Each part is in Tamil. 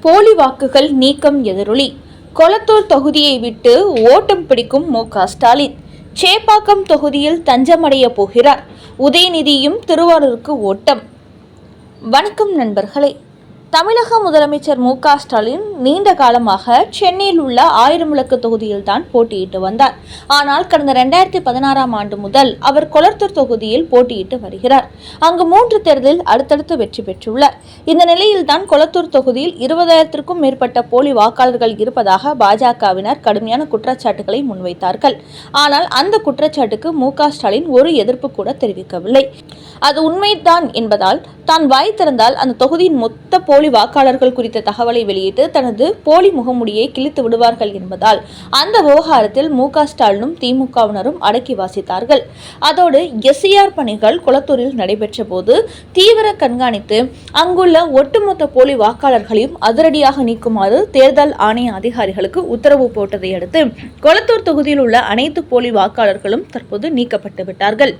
போலி வாக்குகள் நீக்கம் எதிரொலி. கொளத்தூர் தொகுதியை விட்டு ஓட்டம் பிடிக்கும் மு ஸ்டாலின். சேப்பாக்கம் தொகுதியில் தஞ்சமடைய போகிறார். உதயநிதியும் திருவாரூருக்கு ஓட்டம். வணக்கம் நண்பர்களே. தமிழக முதலமைச்சர் மு க ஸ்டாலின் நீண்ட காலமாக சென்னையில் உள்ள ஆயிரம் விளக்கு தொகுதியில் தான் போட்டியிட்டு வந்தார். ஆனால் கடந்த ரெண்டாயிரத்தி பதினாறாம் ஆண்டு முதல் அவர் கொளத்தூர் தொகுதியில் போட்டியிட்டு வருகிறார். அங்கு மூன்று தேர்தலில் அடுத்தடுத்து வெற்றி பெற்றுள்ளார். இந்த நிலையில் தான் கொளத்தூர் தொகுதியில் இருபதாயிரத்திற்கும் மேற்பட்ட போலி வாக்காளர்கள் இருப்பதாக பாஜகவினர் கடுமையான குற்றச்சாட்டுகளை முன்வைத்தார்கள். ஆனால் அந்த குற்றச்சாட்டுக்கு மு ஸ்டாலின் ஒரு எதிர்ப்பு கூட தெரிவிக்கவில்லை. அது உண்மைதான் என்பதால் தான் வாய் திறந்தால் அந்த தொகுதியின் மொத்த போலி வாக்காளர்கள் குறித்த தகவலை வெளியிட்டு தனது போலி முகமுடியை கிழித்து விடுவார்கள் என்பதால் அந்த விவகாரத்தில் மு ஸ்டாலினும் திமுகவினரும் அடக்கி வாசித்தார்கள். அதோடு எஸ்சிஆர் பணிகள் குளத்தூரில் நடைபெற்ற போது தீவிர கண்காணித்து அங்குள்ள ஒட்டுமொத்த போலி வாக்காளர்களையும் அதிரடியாக நீக்குமாறு தேர்தல் ஆணைய அதிகாரிகளுக்கு உத்தரவு போட்டதை அடுத்து கொளத்தூர் தொகுதியில் உள்ள அனைத்து போலி வாக்காளர்களும் தற்போது நீக்கப்பட்டு விட்டார்கள்.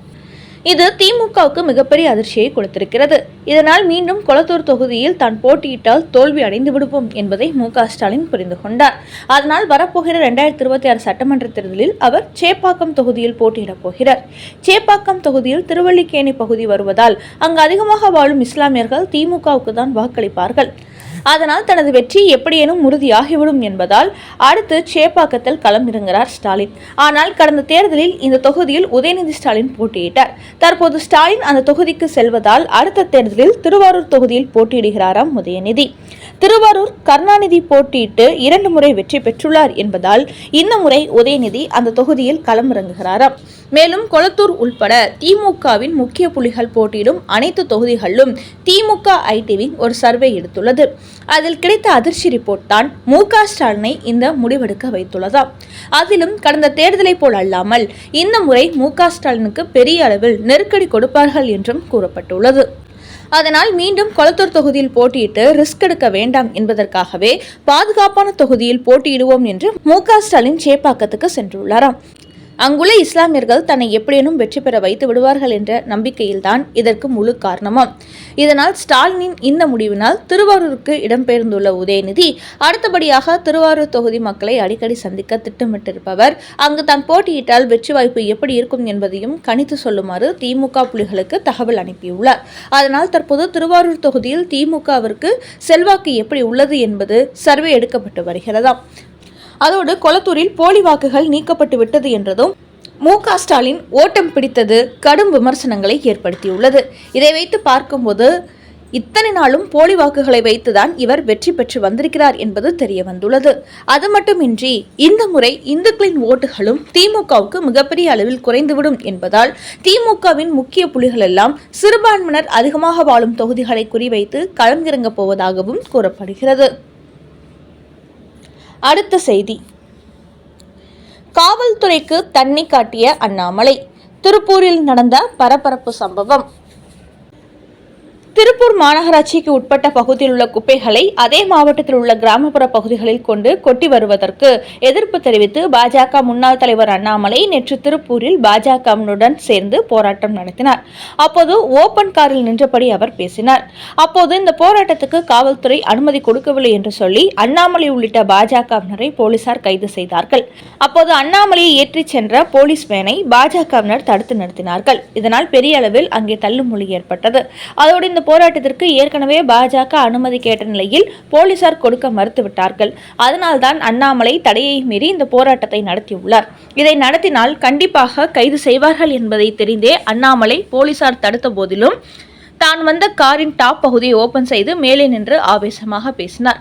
இது திமுகவுக்கு மிகப்பெரிய அதிர்ச்சியை கொடுத்திருக்கிறது. இதனால் மீண்டும் கொளத்தூர் தொகுதியில் தான் போட்டியிட்டால் தோல்வி அடைந்து விடுவோம் என்பதை மு ஸ்டாலின் புரிந்து கொண்டார். அதனால் வரப்போகிற இரண்டாயிரத்தி இருபத்தி ஆறு சட்டமன்ற தேர்தலில் அவர் சேப்பாக்கம் தொகுதியில் போட்டியிடப் போகிறார். சேப்பாக்கம் தொகுதியில் திருவள்ளிக்கேணி பகுதி வருவதால் அங்கு அதிகமாக வாழும் இஸ்லாமியர்கள் திமுகவுக்கு தான் வாக்களிப்பார்கள். அதனால் தனது வெற்றி எப்படியேனும் உறுதியாகிவிடும் என்பதால் அடுத்து சேப்பாக்கத்தில் களமிறங்குகிறார் ஸ்டாலின். ஆனால் கடந்த தேர்தலில் இந்த தொகுதியில் உதயநிதி ஸ்டாலின் போட்டியிட்டார். தற்போது ஸ்டாலின் அந்த தொகுதிக்கு செல்வதால் அடுத்த தேர்தலில் திருவாரூர் தொகுதியில் போட்டியிடுகிறாராம் உதயநிதி. திருவாரூர் கருணாநிதி போட்டியிட்டு இரண்டு முறை வெற்றி பெற்றுள்ளார் என்பதால் இந்த முறை உதயநிதி அந்த தொகுதியில் களமிறங்குகிறாராம். மேலும் கொளத்தூர் உள்பட திமுகவின் முக்கிய புலிகள் போட்டியிடும் அனைத்து தொகுதிகளிலும் திமுக ஐடிவிங் ஒரு சர்வே எடுத்துள்ளது. அதில் கிடைத்த அதிர்ச்சி ரிப்போர்ட் தான் மு க ஸ்டாலினை இந்த முடிவெடுக்க வைத்துள்ளதாம் அதிலும் கடந்த தேர்தலை போல் அல்லாமல் இந்த முறை மு க ஸ்டாலினுக்கு பெரிய அளவில் நெருக்கடி கொடுப்பார்கள் என்றும் கூறப்பட்டுள்ளது. அதனால் மீண்டும் கொளத்தூர் தொகுதியில் போட்டியிட்டு ரிஸ்க் எடுக்க வேண்டாம் என்பதற்காகவே பாதுகாப்பான தொகுதியில் போட்டியிடுவோம் என்று மு க ஸ்டாலின் சேப்பாக்கத்துக்கு சென்றுள்ளாராம். அங்குள்ள இஸ்லாமியர்கள் தன்னை எப்படியேனும் வெற்றி பெற வைத்து விடுவார்கள் என்ற நம்பிக்கையில்தான் இதற்கு முழு காரணமாம். இதனால் ஸ்டாலினின் இந்த முடிவினால் திருவாரூருக்கு இடம்பெயர்ந்துள்ள உதயநிதி அடுத்தபடியாக திருவாரூர் தொகுதி மக்களை அடிக்கடி சந்திக்க திட்டமிட்டிருப்பவர். அங்கு தான் போட்டியிட்டால் வெற்றி வாய்ப்பு எப்படி இருக்கும் என்பதையும் கணித்து சொல்லுமாறு திமுக புலிகளுக்கு தகவல் அனுப்பியுள்ளார். அதனால் தற்போது திருவாரூர் தொகுதியில் திமுகவிற்கு செல்வாக்கு எப்படி உள்ளது என்பது சர்வே எடுக்கப்பட்டு வருகிறதாம். அதோடு கொளத்தூரில் போலி வாக்குகள் நீக்கப்பட்டு விட்டது என்றதும் மு ஸ்டாலின் ஓட்டம் பிடித்தது கடும் விமர்சனங்களை ஏற்படுத்தியுள்ளது. இதை வைத்து பார்க்கும்போது இத்தனை நாளும் போலி வாக்குகளை வைத்துதான் இவர் வெற்றி பெற்று வந்திருக்கிறார் என்பது தெரிய வந்துள்ளது. அது மட்டுமின்றி இந்த முறை இந்துக்களின் ஓட்டுகளும் திமுகவுக்கு மிகப்பெரிய அளவில் குறைந்துவிடும் என்பதால் திமுகவின் முக்கிய புலிகள் எல்லாம் சிறுபான்மையினர் அதிகமாக வாழும் தொகுதிகளை குறிவைத்து களமிறங்கப் போவதாகவும் கூறப்படுகிறது. அடுத்த செய்தி. காவல்துறைக்கு தண்ணி காட்டிய அண்ணாமலை. திருப்பூரில் நடந்த பரபரப்பு சம்பவம். திருப்பூர் மாநகராட்சிக்கு உட்பட்ட பகுதியில் உள்ள குப்பைகளை அதே மாவட்டத்தில் உள்ள கிராமப்புற பகுதிகளில் கொண்டு கொட்டி வருவதற்கு எதிர்ப்பு தெரிவித்து பாஜக முன்னாள் தலைவர் அண்ணாமலை நேற்று திருப்பூரில் பாஜகவினுடன் சேர்ந்து போராட்டம் நடத்தினார். அப்போது ஓபன் காரில் நின்றபடி அவர் பேசினார். அப்போது இந்த போராட்டத்துக்கு காவல்துறை அனுமதி கொடுக்கவில்லை என்று சொல்லி அண்ணாமலை உள்ளிட்ட பாஜகவினரை போலீசார் கைது செய்தார்கள். அப்போது அண்ணாமலையை ஏற்றிச் சென்ற போலீஸ் வேனை பாஜகவினர் தடுத்து நிறுத்தினார்கள். இதனால் பெரிய அளவில் அங்கே தள்ளுமொழி ஏற்பட்டது. அதோடு இந்த போராட்டத்திற்கு ஏற்கனவே பாஜக அனுமதி கேட்ட நிலையில் போலீசார் கொடுக்க மறுத்துவிட்டார்கள். அதனால்தான் அண்ணாமலை தடையை மீறி இந்த போராட்டத்தை நடத்தியுள்ளார். இதை நடத்தினால் கண்டிப்பாக கைது செய்வார்கள் என்பதை தெரிந்தே அண்ணாமலை போலீசார் தடுத்த போதிலும் தான் வந்த காரின் டாப் பகுதியை ஓபன் செய்து மேலே நின்று ஆவேசமாக பேசினார்.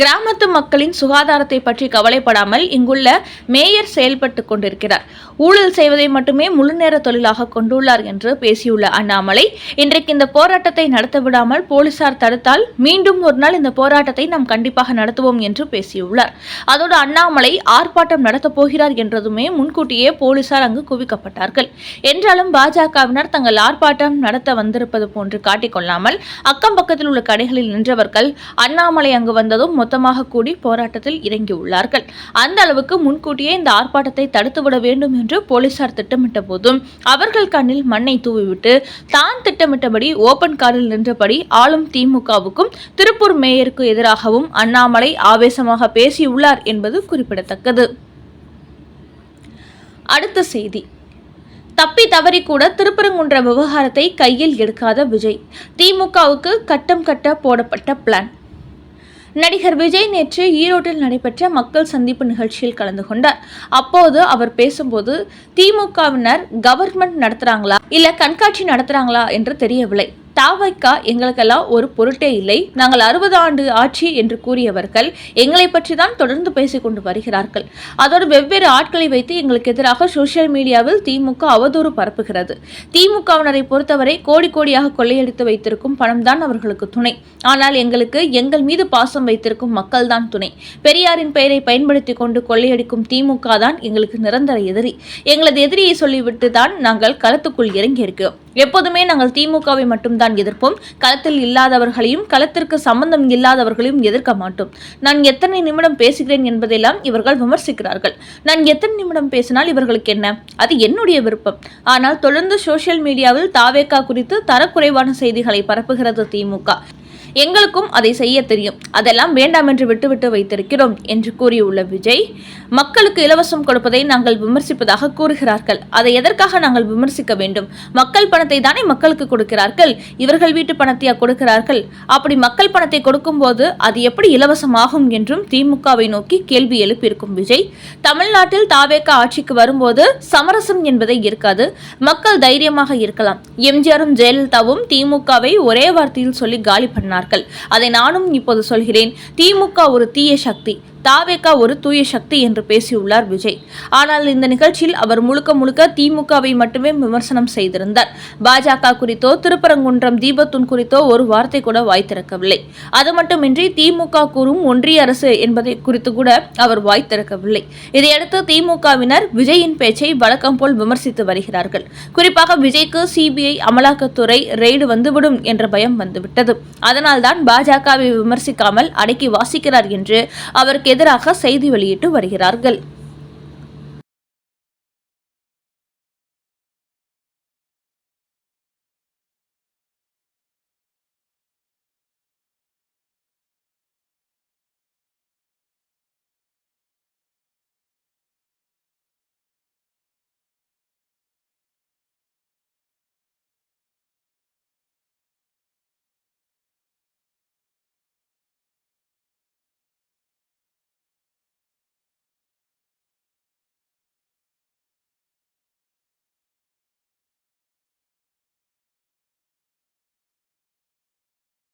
கிராமத்து மக்களின் சுகாதாரத்தை பற்றி கவலைப்படாமல் இங்குள்ள மேயர் செயல்பட்டு கொண்டிருக்கிறார். ஊழல் செய்வதை மட்டுமே முழுநேர தொழிலாக கொண்டுள்ளார் என்று பேசியுள்ள அண்ணாமலை இன்றைக்கு இந்த போராட்டத்தை நடத்த விடாமல் போலீசார் தடுத்தால் மீண்டும் ஒரு நாள் இந்த போராட்டத்தை நாம் கண்டிப்பாக நடத்துவோம் என்று பேசியுள்ளார். அதோடு அண்ணாமலை ஆர்ப்பாட்டம் நடத்தப் போகிறார் என்றதுமே முன்கூட்டியே போலீசார் அங்கு குவிக்கப்பட்டார்கள். என்றாலும் பாஜகவினர் தங்கள் ஆர்ப்பாட்டம் நடத்த வந்திருப்பது போன்று காட்டிக்கொள்ளாமல் அக்கம் பக்கத்தில் உள்ள கடைகளில் நின்றவர்கள் அண்ணாமலை அங்கு வந்ததும் மொத்தமாக கூடி போராட்டத்தில் இறங்கியுள்ளார்கள். அந்த அளவுக்கு முன்கூட்டியே இந்த ஆர்ப்பாட்டத்தை தடுத்துவிட வேண்டும் என்று போலீசார் திட்டமிட்ட போதும். அவர்கள் கண்ணில் மண்ணை தூவிவிட்டு தான் திட்டமிட்டபடி ஓபன் காரில் நின்றபடி ஆளும் திமுகவுக்கும் திருப்பூர் மேயருக்கு எதிராகவும் அண்ணாமலை ஆவேசமாக பேசியுள்ளார் என்பது குறிப்பிடத்தக்கது. அடுத்த செய்தி. தப்பி தவறி கூட திருப்பரங்குன்ற விவகாரத்தை கையில் எடுக்காத விஜய். திமுகவுக்கு கட்டம் கட்ட போடப்பட்ட பிளான் நடிகர் விஜய் நேற்று ஈரோட்டில் நடைபெற்ற மக்கள் சந்திப்பு நிகழ்ச்சியில் கலந்து கொண்டார். அப்போது அவர் பேசும்போது திமுகவினர் கவர்மெண்ட் நடத்துறாங்களா? இல்ல கண்காட்சி நடத்துறாங்களா? என்று தெரியவில்லை. தாவைக்கா எங்களுக்கெல்லாம் ஒரு பொருட்டே இல்லை. நாங்கள் அறுபது ஆண்டு ஆட்சி என்று கூறியவர்கள் எங்களை பற்றி தான் தொடர்ந்து பேசிக்கொண்டு வருகிறார்கள். அதோடு வெவ்வேறு ஆட்களை வைத்து எங்களுக்கு எதிராக சோசியல் மீடியாவில் திமுக அவதூறு பரப்புகிறது. திமுகவினரை பொறுத்தவரை கோடி கோடியாக கொள்ளையடித்து வைத்திருக்கும் பணம் தான் அவர்களுக்கு துணை. ஆனால் எங்களுக்கு எங்கள் மீது பாசம் வைத்திருக்கும் மக்கள் தான் துணை. பெரியாரின் பெயரை பயன்படுத்தி கொண்டு கொள்ளையடிக்கும் திமுக தான் எங்களுக்கு நிரந்தர எதிரி. எங்களது எதிரியை சொல்லிவிட்டு தான் நாங்கள் களத்துக்குள் இறங்கியிருக்கிறோம். எப்போதுமே நாங்கள் திமுகவை மட்டும்தான் எதிர்ப்போம். களத்தில் இல்லாதவர்களையும் களத்திற்கு சம்பந்தம் இல்லாதவர்களையும் எதிர்க்க மாட்டோம். நான் எத்தனை நிமிடம் பேசுகிறேன் என்பதெல்லாம் இவர்கள் விமர்சிக்கிறார்கள். நான் எத்தனை நிமிடம் பேசினால் இவர்களுக்கு என்ன? அது என்னுடைய விருப்பம். ஆனால் தொடர்ந்து சோஷியல் மீடியாவில் தாவேக்கா குறித்து தரக்குறைவான செய்திகளை பரப்புகிறது திமுக. எங்களுக்கும் அதை செய்ய தெரியும். அதெல்லாம் வேண்டாம் என்று விட்டுவிட்டு வைத்திருக்கிறோம் என்று கூறியுள்ள விஜய் மக்களுக்கு இலவசம் கொடுப்பதை நாங்கள் விமர்சிப்பதாக கூறுகிறார்கள். அதை எதற்காக நாங்கள் விமர்சிக்க வேண்டும்? மக்கள் பணத்தை தானே மக்களுக்கு கொடுக்கிறார்கள்? இவர்கள் வீட்டு பணத்தையா கொடுக்கிறார்கள்? அப்படி மக்கள் பணத்தை கொடுக்கும்போது அது எப்படி இலவசமாகும் என்றும் திமுகவை நோக்கி கேள்வி எழுப்பியிருக்கும் விஜய் தமிழ்நாட்டில் தாவேக ஆட்சிக்கு வரும்போது சமரசம் என்பதை இருக்காது மக்கள் தைரியமாக இருக்கலாம். எம்ஜிஆரும் ஜெயலலிதாவும் திமுகவை ஒரே வார்த்தையில் சொல்லி காலி பண்ணார் பண்ணார்கள் அதை நானும் இப்போது சொல்கிறேன். திமுக ஒரு தீய சக்தி. தாவேக்கா ஒரு தூய சக்தி என்று பேசியுள்ளார் விஜய். ஆனால் இந்த நிகழ்ச்சியில் அவர் முழுக்க முழுக்க திமுகவை மட்டுமே விமர்சனம் செய்திருந்தார். பாஜக குறித்தோ திருப்பரங்குன்றம் தீபத்துன் குறித்தோ ஒரு வார்த்தை கூட வாய் திறக்கவில்லை. அது மட்டுமின்றி திமுக கூறும் ஒன்றிய அரசு என்பதை குறித்து கூட அவர் வாய் திறக்கவில்லை. இதையடுத்து திமுகவினர் விஜயின் பேச்சை வழக்கம் போல் விமர்சித்து வருகிறார்கள். குறிப்பாக விஜய்க்கு சிபிஐ அமலாக்கத்துறை ரெய்டு வந்துவிடும் என்ற பயம் வந்துவிட்டது. அதனால்தான் பாஜகவை விமர்சிக்காமல் அடக்கி வாசிக்கிறார் என்று அவருக்கு எதிராக செய்தி வெளியிட்டு வருகிறார்கள்.